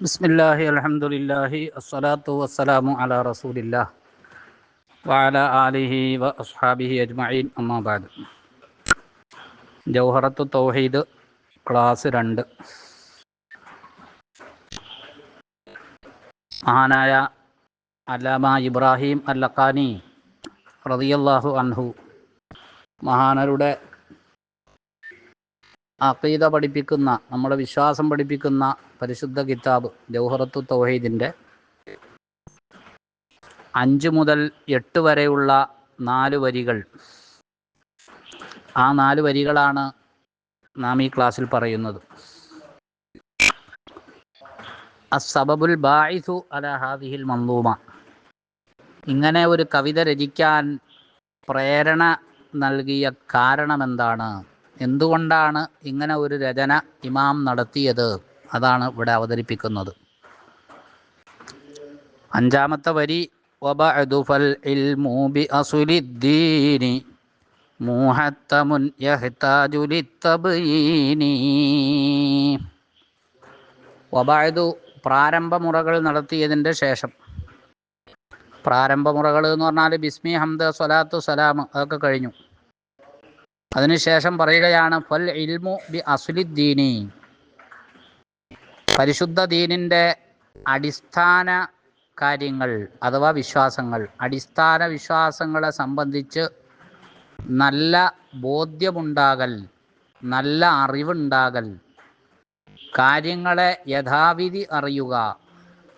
ബിസ്മില്ലാഹി അലഹമുല്ലാഹി അസ്സലാത്തു വസ്സലാമു അല റസൂലില്ലാ വാല ആലിഹി വ അസ്ഹാബിഹി അജ്മഈൻ. അമ്മാബാദ് ജൗഹറത്തു തൗഹീദ് ക്ലാസ് രണ്ട്. മഹാനായ അലാമ ഇബ്രാഹിം അല്ലക്കാനി റതിയല്ലാഹു അൻഹു മഹാനരുടെ അഖീദ പഠിപ്പിക്കുന്ന നമ്മുടെ വിശ്വാസം പഠിപ്പിക്കുന്ന പരിശുദ്ധ കിതാബ് ജൗഹറത്തു തൗഹീദിന്റെ അഞ്ച് മുതൽ എട്ട് വരെയുള്ള നാല് വരികൾ. ആ നാല് വരികളാണ് നാം ഈ ക്ലാസ്സിൽ പറയുന്നത്. അസബബുൽ ബായിസു അല ഹാദിഹിൽ മന്ദൂമ. ഇങ്ങനെ ഒരു കവിത രചിക്കാൻ പ്രേരണ നൽകിയ കാരണമെന്താണ്? എന്തുകൊണ്ടാണ് ഇങ്ങനെ ഒരു രചന ഇമാം നടത്തിയത്? അതാണ് ഇവിടെ അവതരിപ്പിക്കുന്നത്. അഞ്ചാമത്തെ വരി വബഅദുഫൽ ഇൽമു ബി അസുലിദ്ദീനി മുഹത്തമുൻ വബഅദു പ്രാരംഭമുറകൾ നടത്തിയതിന്റെ ശേഷം. പ്രാരംഭമുറകൾ എന്ന് പറഞ്ഞാൽ ബിസ്മി ഹംദ സ്വലാത്തു സലാം അതൊക്കെ കഴിഞ്ഞു. അതിനുശേഷം പറയുകയാണ് ഫൽ ഇൽമു ബി അസുലിദ്ദീനി പരിശുദ്ധ ദീനിന്റെ അടിസ്ഥാന കാര്യങ്ങൾ അഥവാ വിശ്വാസങ്ങൾ അടിസ്ഥാന വിശ്വാസങ്ങളെ സംബന്ധിച്ച് നല്ല ബോധ്യമുണ്ടാകൽ നല്ല അറിവുണ്ടാകൽ കാര്യങ്ങളെ യഥാവിധി അറിയുക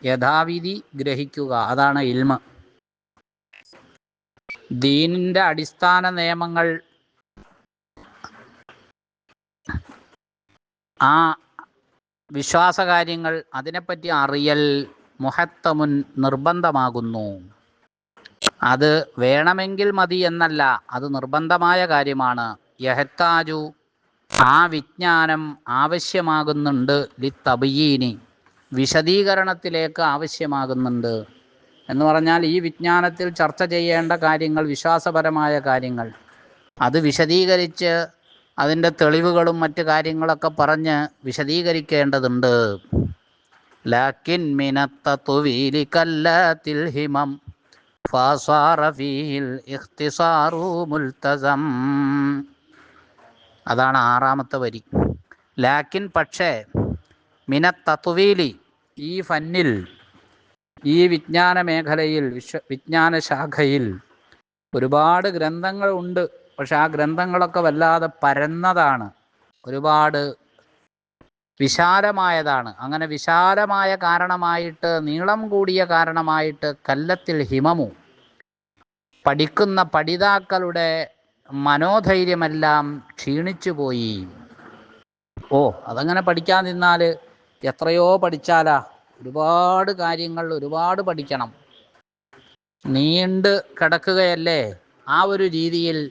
യഥാവിധി ഗ്രഹിക്കുക അതാണ് ഇൽമ. ദീനിന്റെ അടിസ്ഥാന നിയമങ്ങൾ ആ വിശ്വാസകാര്യങ്ങൾ അതിനെപ്പറ്റി അറിയൽ മുഹത്തമുൻ നിർബന്ധമാകുന്നു. അത് വേണമെങ്കിൽ മതി എന്നല്ല അത് നിർബന്ധമായ കാര്യമാണ്. യഹത്താജു ആ വിജ്ഞാനം ആവശ്യമാകുന്നുണ്ട് ലി തബീനി വിശദീകരണത്തിലേക്ക് ആവശ്യമാകുന്നുണ്ട്. എന്ന് പറഞ്ഞാൽ ഈ വിജ്ഞാനത്തിൽ ചർച്ച ചെയ്യേണ്ട കാര്യങ്ങൾ വിശ്വാസപരമായ കാര്യങ്ങൾ. അത് വിശദീകരിച്ച് അതിന്റെ തെളിവുകളും മറ്റു കാര്യങ്ങളൊക്കെ പറഞ്ഞ് വിശദീകരിക്കേണ്ടതുണ്ട്. ലാക്കിൻ മിനത്തത്തുവീലി കല്ലാത്തിൽ ഹിമം അതാണ് ആറാമത്തെ വരി. ലാക്കിൻ പക്ഷേ മിനത്തത്തുവീലി ഈ ഫന്നിൽ ഈ വിജ്ഞാന മേഖലയിൽ വിശ്വ വിജ്ഞാന ശാഖയിൽ ഒരുപാട് ഗ്രന്ഥങ്ങളുണ്ട് പക്ഷെ ആ ഗ്രന്ഥങ്ങളൊക്കെ വല്ലാതെ പരന്നതാണ്. ഒരുപാട് വിശാലമായതാണ്. അങ്ങനെ വിശാലമായ കാരണമായിട്ട് നീളം കൂടിയ കാരണമായിട്ട് കല്ലത്തിൽ ഹിമമു. പഠിക്കുന്ന പഠിതാക്കളുടെ മനോധൈര്യമെല്ലാം ക്ഷീണിച്ചു പോയി. ഓ അതങ്ങനെ പഠിക്കാൻ നിന്നാൽ എത്രയോ പഠിച്ചാലാ. ഒരുപാട് കാര്യങ്ങൾ ഒരുപാട് പഠിക്കണം. നീണ്ട് കിടക്കുകയല്ലേ? ആ ഒരു രീതിയിൽ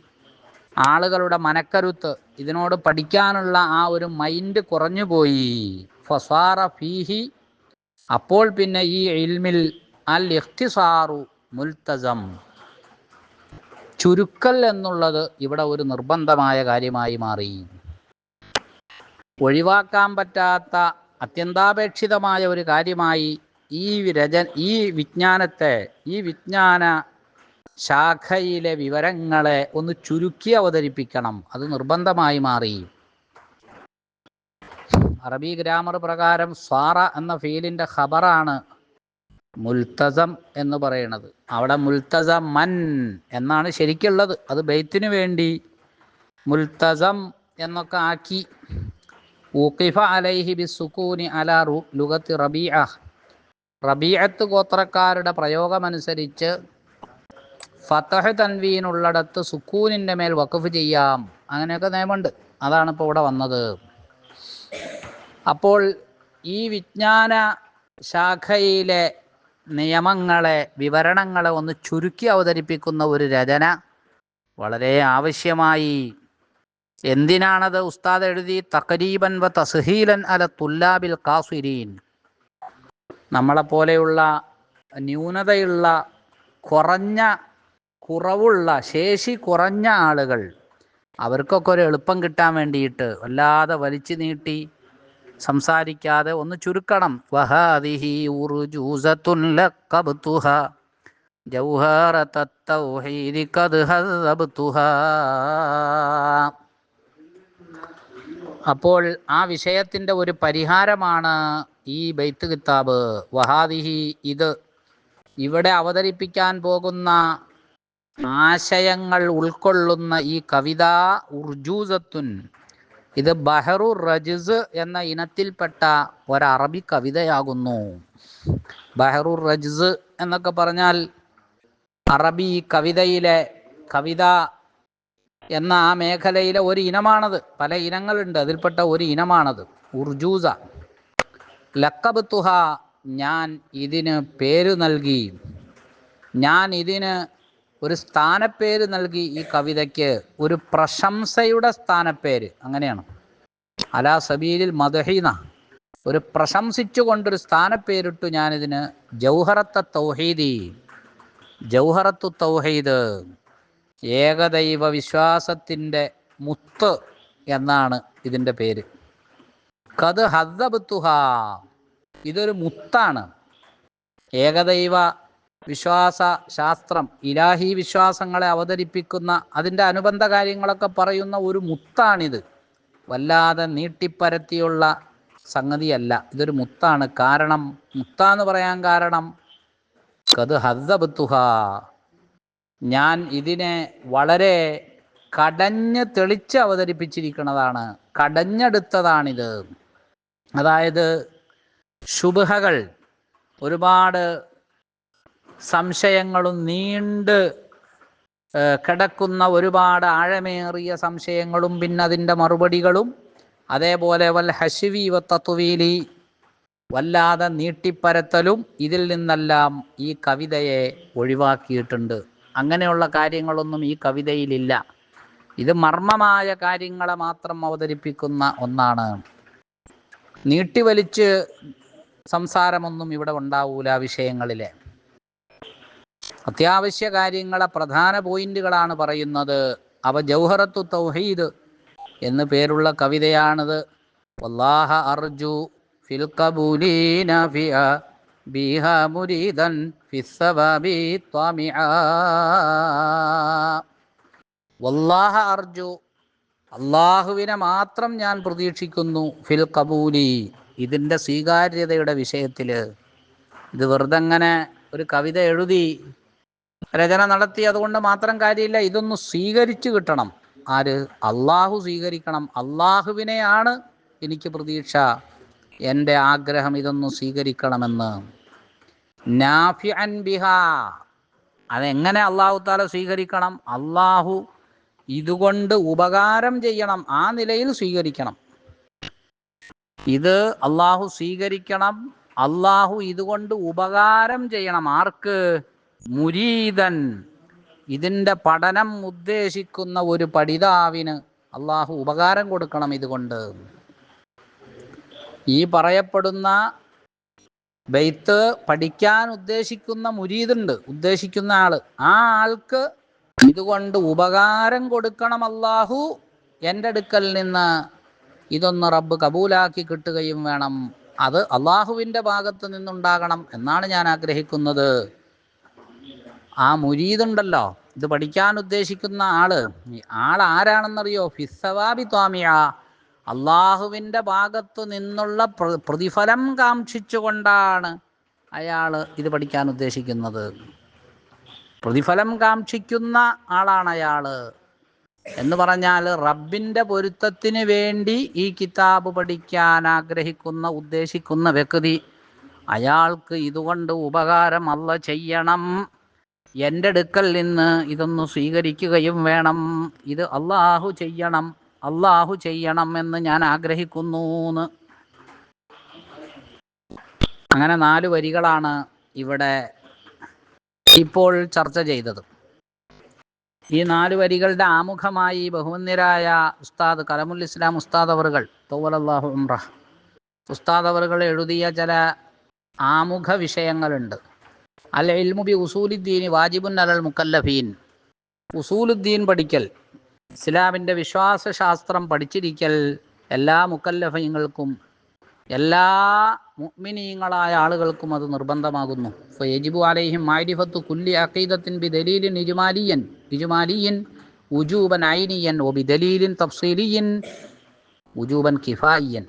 ആളുകളുടെ മനക്കരുത്ത് ഇതിനോട് പഠിക്കാനുള്ള ആ ഒരു മൈൻഡ് കുറഞ്ഞു പോയി. ഫസാറ ഫീഹി. അപ്പോൾ പിന്നെ ഈ ഇൽമിൽ അൽ ഇഖ്തിസാറു മുൽത്തസം. ചുരുക്കൽ എന്നുള്ളത് ഇവിടെ ഒരു നിർബന്ധമായ കാര്യമായി മാറി. ഒഴിവാക്കാൻ പറ്റാത്ത അത്യന്താപേക്ഷിതമായ ഒരു കാര്യമായി ഈ രചന ഈ വിജ്ഞാനത്തെ ഈ വിജ്ഞാന ശാഖയിലെ വിവരങ്ങളെ ഒന്ന് ചുരുക്കി അവതരിപ്പിക്കണം. അത് നിർബന്ധമായി മാറി. അറബി ഗ്രാമർ പ്രകാരം സ്വാറ എന്ന ഫീലിന്റെ ഖബറാണ് മുൽത്തസം എന്ന് പറയുന്നത്. അവിടെ മുൽത്തസം മൻ എന്നാണ് ശരിക്കുള്ളത്. അത് ബെയ്ത്തിന് വേണ്ടി മുൽത്തസം എന്നൊക്കെ ആക്കി. ഊക്കിഫ അലൈഹി ബി സുക്കൂനി അല ലുഗത്ത് റബീഅ. റബീഅത്ത് ഗോത്രക്കാരുടെ പ്രയോഗമനുസരിച്ച് ഫത്തഹ് തൻവീനുള്ളിടത്ത് സുക്കൂനിന്റെ മേൽ വഖഫ് ചെയ്യാം. അങ്ങനെയൊക്കെ നിയമമുണ്ട്. അതാണ് ഇപ്പോൾ ഇവിടെ വന്നത്. അപ്പോൾ ഈ വിജ്ഞാന ശാഖയിലെ നിയമങ്ങളെ വിവരണങ്ങളെ ഒന്ന് ചുരുക്കി അവതരിപ്പിക്കുന്ന ഒരു രചന വളരെ ആവശ്യമായി. എന്തിനാണത് ഉസ്താദ് എഴുതി? തകരീബൻ വ തസ്ഹീലൻ അല തുല്ലാബിൽ കാസുരീൻ നമ്മളെപ്പോലെയുള്ള ന്യൂനതയുള്ള കുറഞ്ഞ കുറവുള്ള ശേഷി കുറഞ്ഞ ആളുകൾ അവർക്കൊക്കെ ഒരു എളുപ്പം കിട്ടാൻ വേണ്ടിയിട്ട് വല്ലാതെ വലിച്ചു നീട്ടി സംസാരിക്കാതെ ഒന്ന് ചുരുക്കണം. വഹാദിഹി ഖദ് അപ്പോൾ ആ വിഷയത്തിന്റെ ഒരു പരിഹാരമാണ് ഈ ബൈത്ത് കിതാബ്. വഹാദിഹി ഇത് ഇവിടെ അവതരിപ്പിക്കാൻ പോകുന്ന ആശയങ്ങൾ ഉൾക്കൊള്ളുന്ന ഈ കവിത ഉർജൂസത്തുൻ. ഇത് ബഹറു റജിസ് എന്ന ഇനത്തിൽപ്പെട്ട ഒരറബി കവിതയാകുന്നു. ബഹറു റജിസ് എന്നൊക്കെ പറഞ്ഞാൽ അറബി കവിതയിലെ കവിത എന്ന ആ മേഖലയിലെ ഒരു ഇനമാണത്. പല ഇനങ്ങളുണ്ട്. അതിൽപ്പെട്ട ഒരു ഇനമാണത്. ഉർജൂസ. ലക്കബ് തുഹ ഞാൻ ഇതിന് പേര് നൽകി. ഞാൻ ഇതിന് ഒരു സ്ഥാനപ്പേര് നൽകി ഈ കവിതയ്ക്ക് ഒരു പ്രശംസയുടെ സ്ഥാനപ്പേര്. അങ്ങനെയാണ്. അലാ സബീലിൽ മദഹീന. ഒരു പ്രശംസിച്ചുകൊണ്ടൊരു സ്ഥാനപ്പേരിട്ടു ഞാനിതിന് ജൗഹറത്ത തൗഹീദി. ജൗഹറത്തു തൗഹീദ്. ഏകദൈവ വിശ്വാസത്തിന്റെ മുത്ത് എന്നാണ് ഇതിന്റെ പേര്. കത് ഹദ്ദബത്തുഹ. ഇതൊരു മുത്താണ്. ഏകദൈവ വിശ്വാസ ശാസ്ത്രം ഇലാഹി വിശ്വാസങ്ങളെ അവതരിപ്പിക്കുന്ന അതിന്റെ അനുബന്ധ കാര്യങ്ങളൊക്കെ പറയുന്ന ഒരു മുത്താണിത്. വല്ലാതെ നീട്ടിപ്പരത്തിയുള്ള സംഗതിയല്ല. ഇതൊരു മുത്താണ്. കാരണം മുത്താന്ന് പറയാൻ കാരണം കത് ഹദ്ദബത്തുഹ ഞാൻ ഇതിനെ വളരെ കടഞ്ഞ് തെളിച്ച് അവതരിപ്പിച്ചിരിക്കുന്നതാണ് കടഞ്ഞെടുത്തതാണിത്. അതായത് ശുഭകൾ ഒരുപാട് സംശയങ്ങളും നീണ്ട് കിടക്കുന്ന ഒരുപാട് ആഴമേറിയ സംശയങ്ങളും പിന്നെ അതിന്റെ മറുപടികളും അതേപോലെ വൽ ഹഷിവി വ തത്വീലി വല്ലാതെ നീട്ടിപ്പരത്തലും ഇതിൽ നിന്നെല്ലാം ഈ കവിതയെ ഒഴിവാക്കിയിട്ടുണ്ട്. അങ്ങനെയുള്ള കാര്യങ്ങളൊന്നും ഈ കവിതയിലില്ല. ഇത് മർമ്മമായ കാര്യങ്ങളെ മാത്രം അവതരിപ്പിക്കുന്ന ഒന്നാണ്. നീട്ടിവലിച്ച് സംസാരമൊന്നും ഇവിടെ ഉണ്ടാവൂല വിഷയങ്ങളിലെ. അത്യാവശ്യ കാര്യങ്ങളെ പ്രധാന പോയിന്റുകളാണ് പറയുന്നത്. അവ ജൗഹറത്തു തൗഹീദ് എന്ന് പേരുള്ള കവിതയാണിത്. വല്ലാഹ അർജു ഫിൽ കബൂലീന മുരീദൻ വല്ലാഹ അർജു അള്ളാഹുവിനെ മാത്രം ഞാൻ പ്രതീക്ഷിക്കുന്നു ഫിൽ കബൂലി ഇതിന്റെ സ്വീകാര്യതയുടെ വിഷയത്തിൽ ഇത് വെറുതെങ്ങനെ ഒരു കവിത എഴുതി രചന നടത്തി അതുകൊണ്ട് മാത്രം കാര്യമില്ല. ഇതൊന്ന് സ്വീകരിച്ചു കിട്ടണം. ആര്? അള്ളാഹു സ്വീകരിക്കണം. അള്ളാഹുവിനെയാണ് എനിക്ക് പ്രതീക്ഷ. എന്റെ ആഗ്രഹം ഇതൊന്ന് സ്വീകരിക്കണമെന്ന്. ബിഹ. അതെങ്ങനെ അള്ളാഹു താല സ്വീകരിക്കണം? അള്ളാഹു ഇതുകൊണ്ട് ഉപകാരം ചെയ്യണം. ആ നിലയിൽ സ്വീകരിക്കണം. ഇത് അള്ളാഹു സ്വീകരിക്കണം. അള്ളാഹു ഇതുകൊണ്ട് ഉപകാരം ചെയ്യണം. ആർക്ക്? മുരീതൻ ഇതിന്റെ പഠനം ഉദ്ദേശിക്കുന്ന ഒരു പഠിതാവിന് അള്ളാഹു ഉപകാരം കൊടുക്കണം ഇതുകൊണ്ട്. ഈ പറയപ്പെടുന്ന ബെയ്ത്ത് പഠിക്കാൻ ഉദ്ദേശിക്കുന്ന മുരീതുണ്ട് ഉദ്ദേശിക്കുന്ന ആൾ. ആ ആൾക്ക് ഇതുകൊണ്ട് ഉപകാരം കൊടുക്കണം അള്ളാഹു എന്റെ അടുക്കൽ നിന്ന്. ഇതൊന്ന് റബ്ബ് കബൂലാക്കി കിട്ടുകയും വേണം. അത് അള്ളാഹുവിന്റെ ഭാഗത്ത് നിന്നുണ്ടാകണം എന്നാണ് ഞാൻ ആഗ്രഹിക്കുന്നത്. ആ മുരീതുണ്ടല്ലോ ഇത് പഠിക്കാൻ ഉദ്ദേശിക്കുന്ന ആൾ. ആൾ ആരാണെന്നറിയോ? ഫിസവാബി ത്വാമിയ അള്ളാഹുവിന്റെ ഭാഗത്തു നിന്നുള്ള പ്രതിഫലം കാക്ഷിച്ചുകൊണ്ടാണ് അയാൾ ഇത് പഠിക്കാൻ ഉദ്ദേശിക്കുന്നത്. പ്രതിഫലം കാക്ഷിക്കുന്ന ആളാണ് അയാൾ എന്ന് പറഞ്ഞാൽ റബ്ബിന്റെ പൊരുത്തത്തിന് വേണ്ടി ഈ കിതാബ് പഠിക്കാൻ ആഗ്രഹിക്കുന്ന ഉദ്ദേശിക്കുന്ന വ്യക്തി അയാൾക്ക് ഇതുകൊണ്ട് ഉപകാരം അല്ല ചെയ്യണം. എന്റെ അടുക്കൽ നിന്ന് ഇതൊന്ന് സ്വീകരിക്കുകയും വേണം. ഇത് അള്ളാഹു ചെയ്യണം. അള്ളാഹു ചെയ്യണം എന്ന് ഞാൻ ആഗ്രഹിക്കുന്നു അങ്ങനെ നാല് വരികളാണ് ഇവിടെ ഇപ്പോൾ ചർച്ച ചെയ്തത്. ഈ നാല് വരികളുടെ ആമുഖമായി ബഹുമന്യരായ ഉസ്താദ് കലമുൽ ഇസ്ലാം ഉസ്താദ് അവറുകൾ തോവലല്ലാഹു ഉംറ. ഉസ്താദ് അവറുകൾ എഴുതിയ ചില ആമുഖ വിഷയങ്ങളുണ്ട്. അൽ ഇൽമുബി ഉസൂലുദ്ദീൻ വാജിബുൻ അലൽ മുക്കല്ലഫീൻ. ഉസൂലുദ്ദീൻ പഠിക്കൽ. ഇസ്ലാമിന്റെ വിശ്വാസശാസ്ത്രം പഠിച്ചിരിക്കൽ എല്ലാ മുക്കല്ലഫീങ്ങൾക്കും എല്ലാ മുഗ്മിനീങ്ങളായ ആളുകൾക്കും അത് നിർബന്ധമാകുന്നു. ഫയജിബു അലൈഹിം മാരിഫത്തു കുല്ലി അഖീദത്തിൻ ബി ദലീലിൻ ഇജുമാലിയൻ ഇജുമാലിയൻ ഉജൂബൻ ഐനിയൻ ഒ ബി ദലീലിൻ തഫ്സീലിയൻ ഉജൂബൻ കിഫായിയൻ.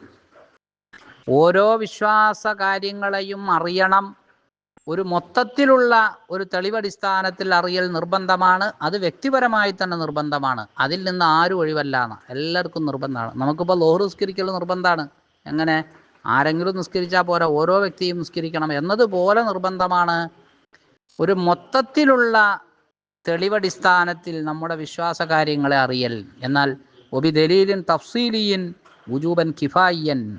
ഓരോ വിശ്വാസ കാര്യങ്ങളെയും അറിയണം ഒരു മൊത്തത്തിലുള്ള ഒരു തെളിവടിസ്ഥാനത്തിൽ അറിയൽ നിർബന്ധമാണ് അത് വ്യക്തിപരമായി തന്നെ നിർബന്ധമാണ്. അതിൽ നിന്ന് ആരും ഒഴിവല്ലാണ് എല്ലാവർക്കും നിർബന്ധമാണ്. നമുക്കിപ്പോൾ ലോഹർ നിസ്കരിക്കൽ നിർബന്ധമാണ്. എങ്ങനെ? ആരെങ്കിലും നിസ്കരിച്ചാൽ പോരാ ഓരോ വ്യക്തിയും നിസ്കരിക്കണം. എന്നതുപോലെ നിർബന്ധമാണ്. ഒരു മൊത്തത്തിലുള്ള തെളിവടിസ്ഥാനത്തിൽ നമ്മുടെ വിശ്വാസ കാര്യങ്ങളെ അറിയൽ. എന്നാൽ ഒബി ദലീലിൻ തഫ്സീലിയൻ ഉജൂബൻ കിഫായിയൻ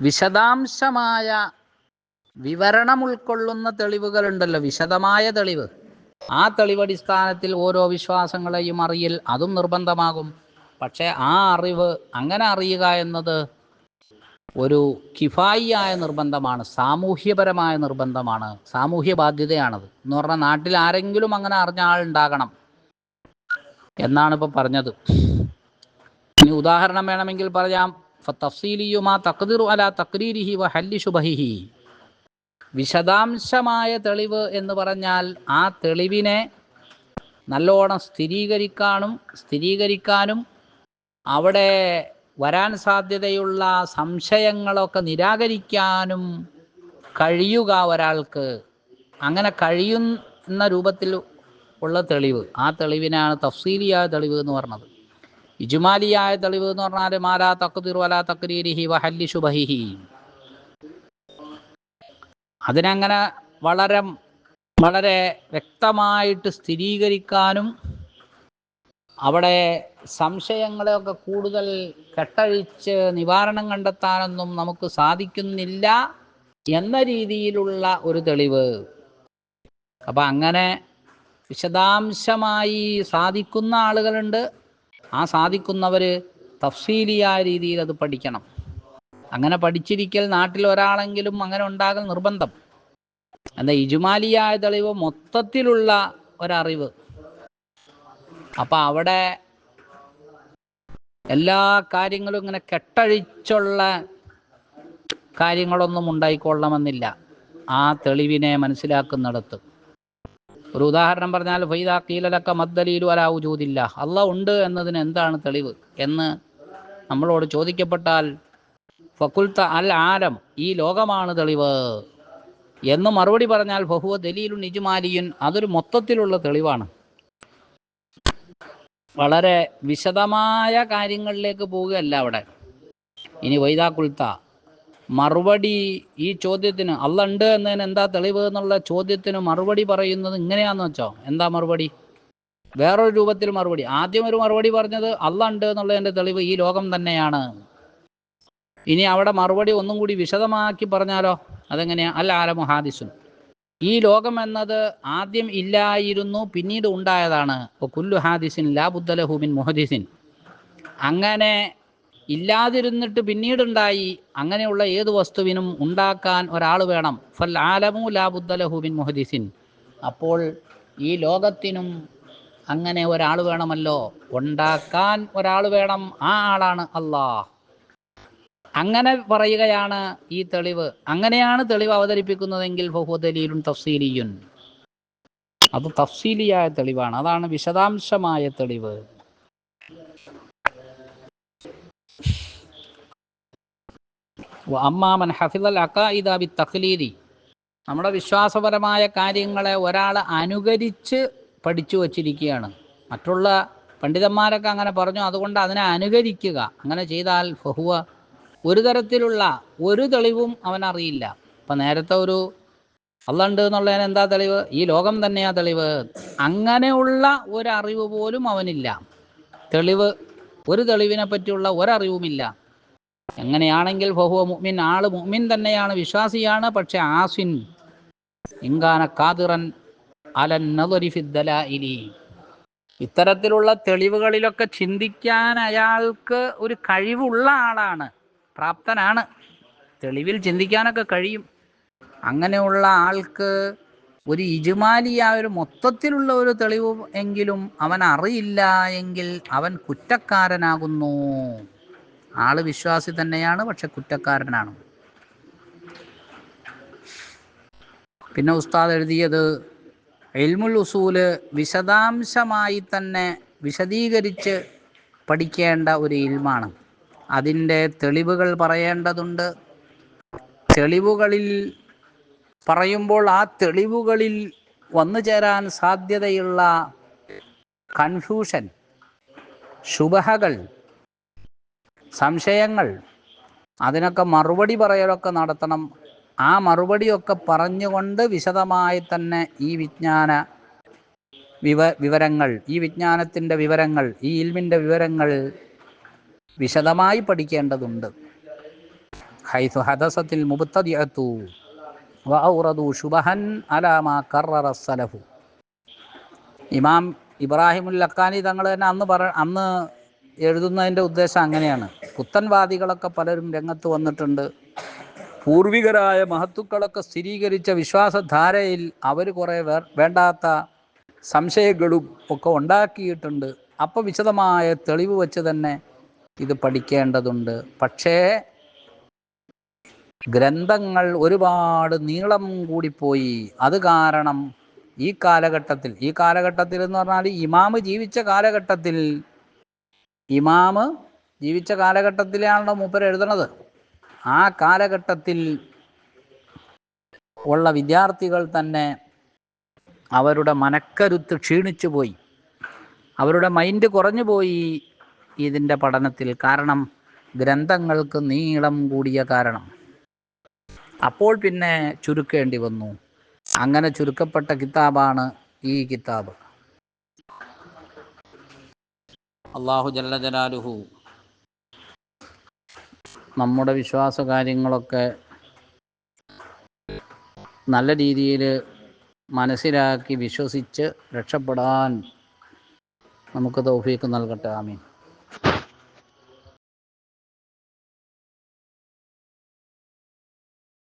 വിശദാംശമായ വിവരണം ഉൾക്കൊള്ളുന്ന തെളിവുകളുണ്ടല്ലോ വിശദമായ തെളിവ്. ആ തെളിവടിസ്ഥാനത്തിൽ ഓരോ വിശ്വാസങ്ങളെയും അറിയൽ അതും നിർബന്ധമാകും. പക്ഷേ ആ അറിവ് അങ്ങനെ അറിയുക എന്നത് ഒരു കിഫായിയായ നിർബന്ധമാണ് സാമൂഹ്യപരമായ നിർബന്ധമാണ് സാമൂഹ്യ ബാധ്യതയാണത്. എന്ന് പറഞ്ഞാൽ നാട്ടിൽ ആരെങ്കിലും അങ്ങനെ അറിഞ്ഞ ആളുണ്ടാകണം എന്നാണ് ഇപ്പോൾ പറഞ്ഞത്. ഇനി ഉദാഹരണം വേണമെങ്കിൽ പറയാം തഫ്സീലിയുമാ തക്തിറു അല തക്രീരിഹി വ ഹല്ലി ശുബഹിഹി. വിശദാംശമായ തെളിവ് എന്ന് പറഞ്ഞാൽ ആ തെളിവിനെ നല്ലോണം സ്ഥിരീകരിക്കാനും സ്ഥിരീകരിക്കാനും അവിടെ വരാൻ സാധ്യതയുള്ള സംശയങ്ങളൊക്കെ നിരാകരിക്കാനും കഴിയുക ഒരാൾക്ക്. അങ്ങനെ കഴിയുന്ന രൂപത്തിൽ ഉള്ള തെളിവ്. ആ തെളിവിനാണ് തഫ്സീലിയായ തെളിവ് എന്ന് പറഞ്ഞത്. ഇജുമാലിയായ തെളിവ് എന്ന് പറഞ്ഞാൽ മാലാ തക്കുതിർ വലാ തക്രീരിഹി വഹല്ലി ശുബഹിഹി. അതിനങ്ങനെ വളരെ വളരെ വ്യക്തമായിട്ട് സ്ഥിരീകരിക്കാനും അവിടെ സംശയങ്ങളെയൊക്കെ കൂടുതൽ കെട്ടഴിച്ച് നിവാരണം കണ്ടെത്താനൊന്നും നമുക്ക് സാധിക്കുന്നില്ല എന്ന രീതിയിലുള്ള ഒരു തെളിവ്. അപ്പം അങ്ങനെ വിശദാംശമായി സാധിക്കുന്ന ആളുകളുണ്ട്. ആ സാധിക്കുന്നവർ തഫ്സീലിയായ രീതിയിൽ അത് പഠിക്കണം. അങ്ങനെ പഠിച്ചിരിക്കൽ നാട്ടിൽ ഒരാളെങ്കിലും അങ്ങനെ ഉണ്ടാകൽ നിർബന്ധം. എന്താ ഇജുമാലിയായ തെളിവ് മൊത്തത്തിലുള്ള ഒരറിവ്. അപ്പൊ അവിടെ എല്ലാ കാര്യങ്ങളും ഇങ്ങനെ കെട്ടഴിച്ചുള്ള കാര്യങ്ങളൊന്നും ഉണ്ടായിക്കൊള്ളണമെന്നില്ല. ആ തെളിവിനെ മനസ്സിലാക്കുന്നിടത്ത്. ഒരു ഉദാഹരണം പറഞ്ഞാൽ ഫൈദാ മദ്ദലീലു അലാവു ചോദില്ല അല്ല ഉണ്ട് എന്നതിന് എന്താണ് തെളിവ് എന്ന് നമ്മളോട് ചോദിക്കപ്പെട്ടാൽ ഫക്കുൽത്ത അൽ ആലം. ഈ ലോകമാണ് തെളിവ്. എന്ന് മറുപടി പറഞ്ഞാൽ ബഹുവ ദലീലു നിജുമാലിയുൻ അതൊരു മൊത്തത്തിലുള്ള തെളിവാണ്. വളരെ വിശദമായ കാര്യങ്ങളിലേക്ക് പോവുകയല്ല അവിടെ. ഇനി വൈദാക്കുൽത്ത മറുപടി ഈ ചോദ്യത്തിന് അല്ല ഉണ്ട് എന്നതിന് എന്താ തെളിവ് എന്നുള്ള ചോദ്യത്തിന് മറുപടി പറയുന്നത് ഇങ്ങനെയാന്ന് വെച്ചോ. എന്താ മറുപടി? വേറൊരു രൂപത്തിൽ മറുപടി. ആദ്യം ഒരു മറുപടി പറഞ്ഞത് അല്ല ഉണ്ട് എന്നുള്ളതിന്റെ തെളിവ് ഈ ലോകം തന്നെയാണ്. ഇനി അവിടെ മറുപടി ഒന്നും കൂടി വിശദമാക്കി പറഞ്ഞാലോ? അതെങ്ങനെയാ? അല്ല ആലമു ഹാദിസുൻ ഈ ലോകം എന്നത് ആദ്യം ഇല്ലായിരുന്നു പിന്നീട് ഉണ്ടായതാണ്. കുല്ലു ഹാദിസിൻ ലാബുദ്ദലഹുമിൻ മുഹദിസിൻ. അങ്ങനെ ഇല്ലാതിരുന്നിട്ട് പിന്നീടുണ്ടായി. അങ്ങനെയുള്ള ഏത് വസ്തുവിനും ഉണ്ടാക്കാൻ ഒരാൾ വേണം. ഫൽ ആലമു ലാബുദ്ദലഹുമിൻ മുഹദിസിൻ. അപ്പോൾ ഈ ലോകത്തിനും അങ്ങനെ ഒരാൾ വേണമല്ലോ. ഉണ്ടാക്കാൻ ഒരാൾ വേണം. ആ ആളാണ് അള്ളാഹ് അങ്ങനെ പറയുകയാണ് ഈ തെളിവ്. അങ്ങനെയാണ് തെളിവ് അവതരിപ്പിക്കുന്നതെങ്കിൽ ബഹുദലീലും തഫ്സീലിയുൻ. അത് തഫ്സീലിയായ തെളിവാണ്. അതാണ് വിശദാംശമായ തെളിവ്. അമ്മാമൻ ഹഫിദൽ അക്കായിദ ബി തഖ്ലീദി. നമ്മുടെ വിശ്വാസപരമായ കാര്യങ്ങളെ ഒരാൾ അനുകരിച്ച് പഠിച്ചു വച്ചിരിക്കുകയാണ്. മറ്റുള്ള പണ്ഡിതന്മാരൊക്കെ അങ്ങനെ പറഞ്ഞു. അതുകൊണ്ട് അതിനെ അനുകരിക്കുക. അങ്ങനെ ചെയ്താൽ ഫഹുവ ഒരു തരത്തിലുള്ള ഒരു തെളിവും അവൻ അറിയില്ല. അപ്പം നേരത്തെ ഒരു അള്ളുണ്ട് എന്നുള്ളതിന് എന്താ തെളിവ്? ഈ ലോകം തന്നെയാ തെളിവ്. അങ്ങനെയുള്ള ഒരറിവ് പോലും അവനില്ല. തെളിവ് ഒരു തെളിവിനെ പറ്റിയുള്ള ഒരറിവുമില്ല. എങ്ങനെയാണെങ്കിൽ ബഹുവ മുഹ്മിൻ ആൾ മുഹ്മിൻ തന്നെയാണ് വിശ്വാസിയാണ്. പക്ഷെ ആസിൻ ഇങ്കാന കാതിറൻ അലൻ നദരി ഫി ദലായിലി ഇത്തരത്തിലുള്ള തെളിവുകളിലൊക്കെ ചിന്തിക്കാൻ അയാൾക്ക് ഒരു കഴിവുള്ള ആളാണ്. പ്രാപ്തനാണ്. തെളിവിൽ ചിന്തിക്കാനൊക്കെ കഴിയും. അങ്ങനെയുള്ള ആൾക്ക് ഒരു ഇജുമാലിയായ ഒരു മൊത്തത്തിലുള്ള ഒരു തെളിവ് എങ്കിലും അവൻ അറിയില്ല എങ്കിൽ അവൻ കുറ്റക്കാരനാകുന്നു. ആൾ വിശ്വാസി തന്നെയാണ് പക്ഷെ കുറ്റക്കാരനാണ്. പിന്നെ ഉസ്താദ് എഴുതിയത് എൽമുൽ ഉസൂൽ വിശദാംശമായി തന്നെ വിശദീകരിച്ച് പഠിക്കേണ്ട ഒരു ഇൽമാണ്. അതിന്റെ തെളിവുകൾ പറയേണ്ടതുണ്ട്. തെളിവുകളിൽ പറയുമ്പോൾ ആ തെളിവുകളിൽ വന്നു ചേരാൻ സാധ്യതയുള്ള കൺഫ്യൂഷൻ ശുഭഹകൾ സംശയങ്ങൾ അതിനൊക്കെ മറുപടി പറയലൊക്കെ നടത്തണം. ആ മറുപടിയൊക്കെ പറഞ്ഞുകൊണ്ട് വിശദമായി തന്നെ ഈ വിജ്ഞാന വിവ വിവരങ്ങൾ ഈ വിജ്ഞാനത്തിന്റെ വിവരങ്ങൾ ഈ ഇൽമിന്റെ വിവരങ്ങൾ വിശദമായി പഠിക്കേണ്ടതുണ്ട്. ഹദസത്തിൽ ഇമാം ഇബ്രാഹിമുൽ അക്കാനി തങ്ങൾ തന്നെ അന്ന് പറ അന്ന് എഴുതുന്നതിന്റെ ഉദ്ദേശം അങ്ങനെയാണ്. പുത്തൻവാദികളൊക്കെ പലരും രംഗത്ത് വന്നിട്ടുണ്ട്. പൂർവികരായ മഹത്തുക്കളൊക്കെ സ്ഥിരീകരിച്ച വിശ്വാസധാരയിൽ അവർ കുറേ വേണ്ടാത്ത സംശയങ്ങളും ഒക്കെ ഉണ്ടാക്കിയിട്ടുണ്ട്. അപ്പോൾ വിശദമായ തെളിവ് വെച്ച് തന്നെ ഇത് പഠിക്കേണ്ടതുണ്ട്. പക്ഷേ ഗ്രന്ഥങ്ങൾ ഒരുപാട് നീളം കൂടിപ്പോയി. അത് കാരണം ഈ കാലഘട്ടത്തിൽ ഈ കാലഘട്ടത്തിൽ എന്ന് പറഞ്ഞാൽ ഇമാമ് ജീവിച്ച കാലഘട്ടത്തിൽ ഇമാമ് ജീവിച്ച കാലഘട്ടത്തിലാണല്ലോ മൂപ്പർ എഴുതണത്. ആ കാലഘട്ടത്തിൽ ഉള്ള വിദ്യാർത്ഥികൾ തന്നെ അവരുടെ മനക്കരുത്ത് ക്ഷീണിച്ചു പോയി അവരുടെ മൈൻഡ് കുറഞ്ഞു പോയി ഇതിന്റെ പഠനത്തിൽ കാരണം ഗ്രന്ഥങ്ങൾക്ക് നീളം കൂടിയ കാരണം. അപ്പോൾ പിന്നെ ചുരുക്കേണ്ടി വന്നു. അങ്ങനെ ചുരുക്കപ്പെട്ട കിതാബാണ് ഈ കിതാബ്. അള്ളാഹു ജല്ല നമ്മുടെ വിശ്വാസ കാര്യങ്ങളൊക്കെ നല്ല രീതിയിൽ മനസ്സിലാക്കി വിശ്വസിച്ച് രക്ഷപ്പെടാൻ നമുക്ക് തൗഫീക്ക് നൽകട്ടെ. ആമീൻ.